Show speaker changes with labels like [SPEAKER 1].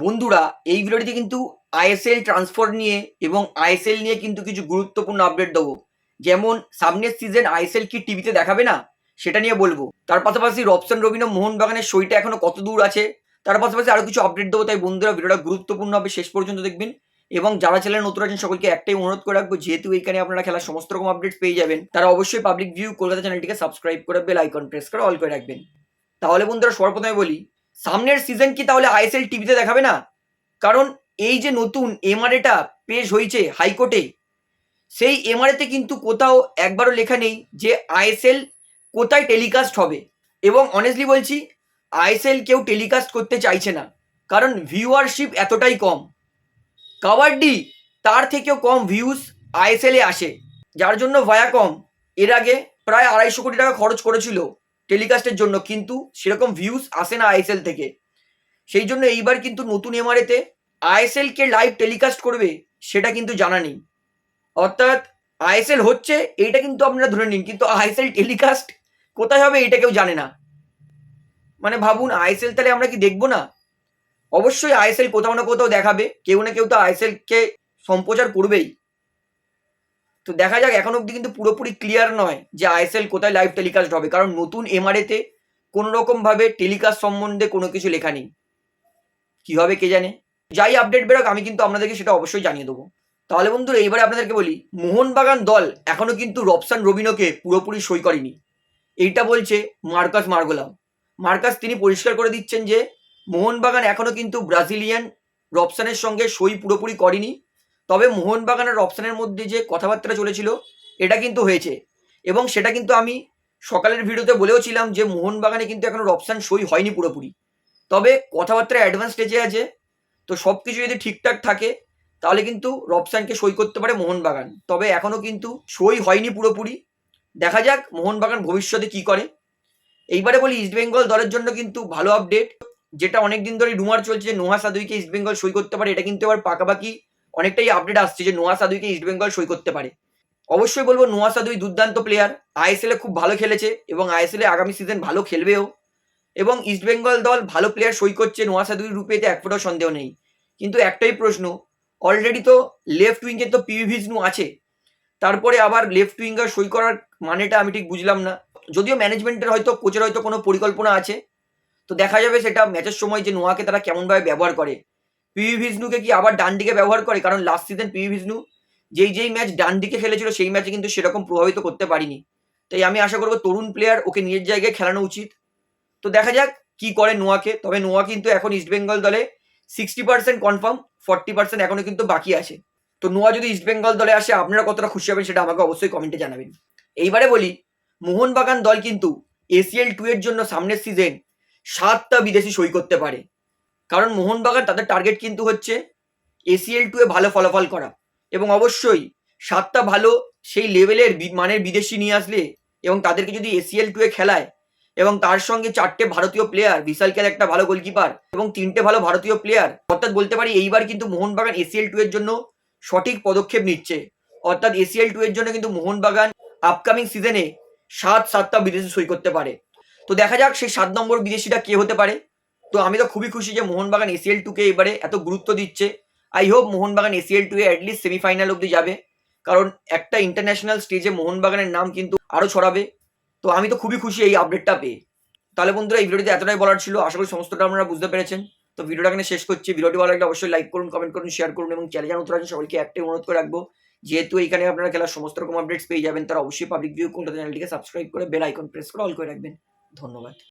[SPEAKER 1] বন্ধুরা, এই ভিডিওটিতে কিন্তু আইএসএল ট্রান্সফার নিয়ে এবং আইএসএল নিয়ে কিন্তু কিছু গুরুত্বপূর্ণ আপডেট দেবো। যেমন, সামনের সিজন আইএসএল কি টিভিতে দেখাবে না? সেটা নিয়ে বলব। তার পাশাপাশি রবসন রবিন মোহনবাগানের সইটা এখনও কত দূর আছে? তার পাশাপাশি আরও কিছু আপডেট দেবো, তাই বন্ধুরা ভিডিওটা গুরুত্বপূর্ণ হবে শেষ পর্যন্ত দেখবেন। এবং যারা চ্যানেল নতুন আছেন, সকলকে একটাই অনুরোধ করে রাখব, যেহেতু এখানে আপনারা খেলার সমস্ত রকম আপডেট পেয়ে যাবেন, তারা অবশ্যই পাবলিক ভিউ কলকাতা চ্যানেলটিকে সাবস্ক্রাইব করে বেল আইকন প্রেস করে অল করে রাখবেন। তাহলে বন্ধুরা সর্বপ্রথমে বলি সামনের সিজন কি তাহলে আইএসএল টিভিতে দেখাবে না? কারণ এই যে নতুন এমআরএটা পেশ হয়েছে হাইকোর্টে, সেই এমআরএতে কিন্তু কোথাও একবারও লেখা নেই যে আইএসএল কোথায় টেলিকাস্ট হবে। এবং অনেস্টলি বলছি আইএসএল কেউ টেলিকাস্ট করতে চাইছে না, কারণ ভিউয়ারশিপ এতটাই কম। কাবাডি তার থেকেও কম ভিউজ আইএসএলে আসে, যার জন্য ভায়াকম এর আগে প্রায় আড়াইশো কোটি টাকা খরচ করেছিল টেলিকাস্টের জন্য কিন্তু সেরকম ভিউজ আসে না আইএসএল থেকে। সেই জন্য এইবার কিন্তু নতুন এমআরএতে আইএসএল কে লাইভ টেলিকাস্ট করবে সেটা কিন্তু জানা নেই। অর্থাৎ আইএসএল হচ্ছে, এইটা কিন্তু আপনারা ধরে নিন, কিন্তু আইএসএল টেলিকাস্ট কোথায় হবে এটা কেউ জানে না। মানে ভাবুন আইএসএল তাহলে আমরা কি দেখব না? অবশ্যই আইএসএল কোথাও না কোথাও দেখাবে, কেউ না কেউ তো আইএসএল কে সম্প্রচার করবেই। তো দেখা যাক, এখন অবধি কিন্তু পুরোপুরি ক্লিয়ার নয় যে আইএসএল কোথায় লাইভ টেলিকাস্ট হবে। কারণ নতুন এমআরএতে কোনো রকম ভাবে টেলিকাস্ট সম্বন্ধে কোনো কিছু লেখা নেই। কি হবে কে জানে? যাই আপডেট বেরোক, আমি কিন্তু আপনাদেরকে সেটা অবশ্যই জানিয়ে দেবো। তাহলে বন্ধুরা, এইবারে আপনাদেরকে বলি, মোহনবাগান দল এখনও কিন্তু রবসান রবিনোকে পুরোপুরি সই করেনি। এইটা বলছে মার্কাস মার্গোলাম। মার্কাস, তিনি পরিষ্কার করে দিচ্ছেন যে, মোহনবাগান এখনও কিন্তু ব্রাজিলিয়ান রবসানের সঙ্গে সই পুরোপুরি করেনি। তবে মোহনবাগান আর রবসানের মধ্যে যে কথাবার্তা চলেছিল, এটা কিন্তু হয়েছে। এবং সেটা কিন্তু আমি সকালের ভিডিওতে বলেও ছিলাম যে মোহনবাগানে কিন্তু এখনও রবসান সই হয়নি পুরোপুরি। তবে কথাবার্তা অ্যাডভান্স স্টেজে আছে, তো সব কিছু যদি ঠিকঠাক থাকে, তাহলে কিন্তু রবসানকে সই করতে পারে মোহনবাগান। তবে এখনও কিন্তু সই হয়নি পুরোপুরি। দেখা যাক মোহনবাগান ভবিষ্যতে কি করে। এইবারে বলি ইস্টবেঙ্গল দলের জন্য কিন্তু ভালো আপডেট যেটা অনেকদিন ধরে রুমার চলছে যে নোহা সাদুইকে ইস্টবেঙ্গল সই করতে পারে, এটা কিন্তু এবার পাকাপাকি অনেকটাই আপডেট আসছে যে নোয়া সাদুইকে ইস্টবেঙ্গল সই করতে পারে। অবশ্যই বলব নোয়া সাদুই দুর্দান্ত প্লেয়ার আইএসএলে খুব ভালো খেলেছে এবং আইএসএলে আগামী সিজন ভালো খেলবেও। এবং ইস্টবেঙ্গল দল ভালো প্লেয়ার সই করছে নোয়া সাদুই রূপে, এতে এক ফোটাও সন্দেহ নেই। কিন্তু একটাই প্রশ্ন অলরেডি তো লেফট উইংয়ে তো পিভি ভিজনু আছে। তারপরে আবার লেফট উইঙ্গার সই করার মানেটা আমি ঠিক বুঝলাম না। যদিও ম্যানেজমেন্টের হয়তো কোচের হয়তো কোনো পরিকল্পনা আছে। তো দেখা যাবে সেটা ম্যাচের সময় যে নোয়াকে তারা কেমনভাবে ব্যবহার করে। পিভি ভিষ্ণুকে কি আবার ডান দিকে ব্যবহার করে? কারণ লাস্ট সিজন পিভি ভিষ্ণু যেই যেই ম্যাচ ডান দিকে খেলেছিল, সেই ম্যাচে কিন্তু সেরকম প্রভাবিত করতে পারিনি। তাই আমি আশা করব তরুণ প্লেয়ার ওকে নিজের জায়গায় খেলানো উচিত। তো দেখা যাক কি করে নোয়াকে। তবে নোয়া কিন্তু এখন ইস্টবেঙ্গল দলে sixty percent confirm forty percent এখনও কিন্তু বাকি আছে। তো নোয়া যদি ইস্টবেঙ্গল দলে আসে, আপনারা কতটা খুশি হবেন সেটা আমাকে অবশ্যই কমেন্টে জানাবেন। এইবারে বলি, মোহনবাগান দল কিন্তু এসিএল টু এর জন্য সামনের সিজন সাতটা বিদেশি সই করতে পারে। কারণ মোহনবাগান তাদের টার্গেট কিন্তু হচ্ছে এসিএল টু এ ভালো ফলাফল করা। এবং অবশ্যই সাতটা ভালো সেই লেভেলের মানের বিদেশি নিয়ে আসলে এবং তাদেরকে যদি এসিএল টু এ খেলায় এবং তার সঙ্গে চারটে ভারতীয় প্লেয়ার বিশাল খেল একটা ভালো গোলকিপার এবং তিনটে ভালো ভারতীয় প্লেয়ার অর্থাৎ বলতে পারি এইবার কিন্তু মোহনবাগান এসিএল টু এর জন্য সঠিক পদক্ষেপ নিচ্ছে। অর্থাৎ এসিএল টু এর জন্য কিন্তু মোহনবাগান আপকামিং সিজনে সাত সাতটা বিদেশি সই করতে পারে। তো দেখা যাক সেই সাত নম্বর বিদেশিটা কে হতে পারে। তো আমি তো খুবই খুশি যে মোহনবাগান এসিএল টুকে এবারে এত গুরুত্ব দিচ্ছে। I hope Mohun Bagan ACL two A at least semifinal অব্দি যাবে। কারণ একটা ইন্টারন্যাশনাল স্টেজে মোহনবাগানের নাম কিন্তু আরও ছড়াবে। তো আমি তো খুবই খুশি এই আপডেটটা পেয়ে। তাহলে বন্ধুরা, এই ভিডিওতে এতটাই বলার ছিল। আশা করি সমস্তটা আপনারা বুঝতে পেরেছেন। তো ভিডিওটা এখানে শেষ করছি। ভিডিওটি ভালো লাগলে অবশ্যই লাইক করুন কমেন্ট করুন শেয়ার করুন এবং চ্যানেল নতুন আছেন সকলকে একটাই অনুরোধ করে রাখব। যেহেতু এখানে আপনারা খেলার সমস্ত রকম আপডেটস পেয়ে যাবেন, তারা অবশ্যই পাবলিক ভিউ কোনটা চ্যানেলটিকে সাবস্ক্রাইব করে বেল আইকন প্রেস করে অল করে রাখবেন। ধন্যবাদ।